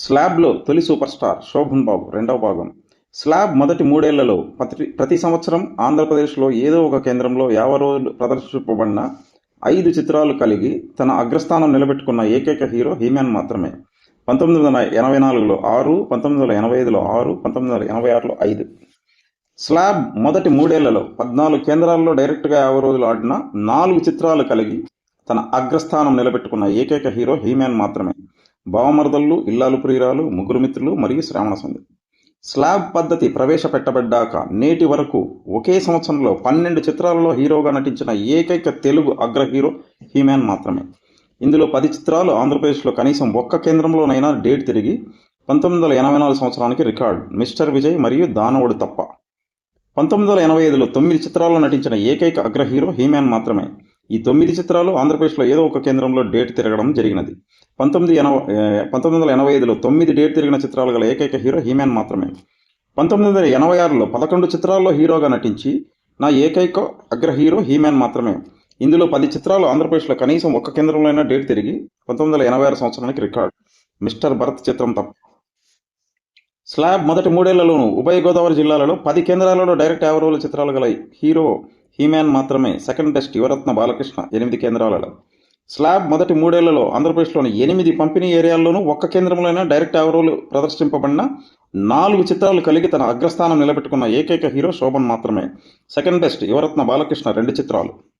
స్లాబ్లో తొలి super star Shobhan బాబు రెండవ భాగం. స్లాబ్ మొదటి మూడేళ్ళలో ప్రతి ప్రతి సంవత్సరం ఆంధ్రప్రదేశ్లో ఏదో ఒక కేంద్రంలో యావ రోజులు ప్రదర్శింపబడిన ఐదు చిత్రాలు కలిగి తన అగ్రస్థానం నిలబెట్టుకున్న ఏకైక హీరో హీమ్యాన్ మాత్రమే. పంతొమ్మిది వందల ఎనభై నాలుగులో ఆరు పంతొమ్మిది వందల ఎనభై ఐదులో ఆరు పంతొమ్మిది వందల ఎనభై ఆరులో ఐదు. స్లాబ్ మొదటి మూడేళ్ళలో పద్నాలుగు కేంద్రాల్లో డైరెక్ట్గా యాభై రోజులు ఆడిన నాలుగు చిత్రాలు కలిగి తన అగ్రస్థానం నిలబెట్టుకున్న ఏకైక హీరో హీమ్యాన్ మాత్రమే. భావమరదళ్ళు ఇల్లాలు ప్రియురాలు ముగ్గురు మిత్రులు మరియు శ్రావణ సంధి స్లాబ్ పద్ధతి ప్రవేశపెట్టబడ్డాక నేటి వరకు ఒకే సంవత్సరంలో పన్నెండు చిత్రాలలో హీరోగా నటించిన ఏకైక తెలుగు అగ్ర హీరో హీమ్యాన్ మాత్రమే. ఇందులో పది చిత్రాలు ఆంధ్రప్రదేశ్లో కనీసం ఒక్క కేంద్రంలోనైనా డేట్ తిరిగి పంతొమ్మిది వందల ఎనభై నాలుగు సంవత్సరానికి రికార్డ్ మిస్టర్ విజయ్ మరియు దానవుడు తప్ప. పంతొమ్మిది వందల ఎనభై ఐదులో తొమ్మిది చిత్రాల్లో నటించిన ఏకైక అగ్ర హీరో హీమ్యాన్ మాత్రమే. ఈ తొమ్మిది చిత్రాలు ఆంధ్రప్రదేశ్లో ఏదో ఒక కేంద్రంలో డేట్ తిరగడం జరిగినది. పంతొమ్మిది ఎనభై పంతొమ్మిది వందల ఎనభై ఐదులో తొమ్మిది డేట్ తిరిగిన చిత్రాలు గల ఏకైక హీరో హీమాన్ మాత్రమే. పంతొమ్మిది వందల ఎనభై ఆరులో పదకొండు చిత్రాల్లో హీరోగా నటించి నా ఏకైక అగ్ర హీరో హీమాన్ మాత్రమే. ఇందులో పది చిత్రాలు ఆంధ్రప్రదేశ్లో కనీసం ఒక్క కేంద్రంలో అయినా డేట్ తిరిగి పంతొమ్మిది వందల ఎనభై ఆరు సంవత్సరానికి రికార్డ్. మిస్టర్ భరత్ చిత్రం తప్ప. స్లాబ్ మొదటి మూడేళ్ళలోనూ ఉభయ గోదావరి జిల్లాలలో పది కేంద్రాలలో డైరెక్ట్ యావరోల చిత్రాలు గల హీరో హీమ్యాన్ మాత్రమే సెకండ్ టెస్ట్ యువరత్న బాలకృష్ణ ఎనిమిది కేంద్రాలలో. స్లాబ్ మొదటి మూడేళ్ళలో ఆంధ్రప్రదేశ్లోని ఎనిమిది పంపిణీ ఏరియాల్లోనూ ఒక్క కేంద్రంలోనైనా డైరెక్ట్ అవరోలు ప్రదర్శింపబడిన నాలుగు చిత్రాలు కలిగి తన అగ్రస్థానం నిలబెట్టుకున్న ఏకైక హీరో శోభన్ మాత్రమే. సెకండ్ బెస్ట్ యువరత్న బాలకృష్ణ రెండు చిత్రాలు.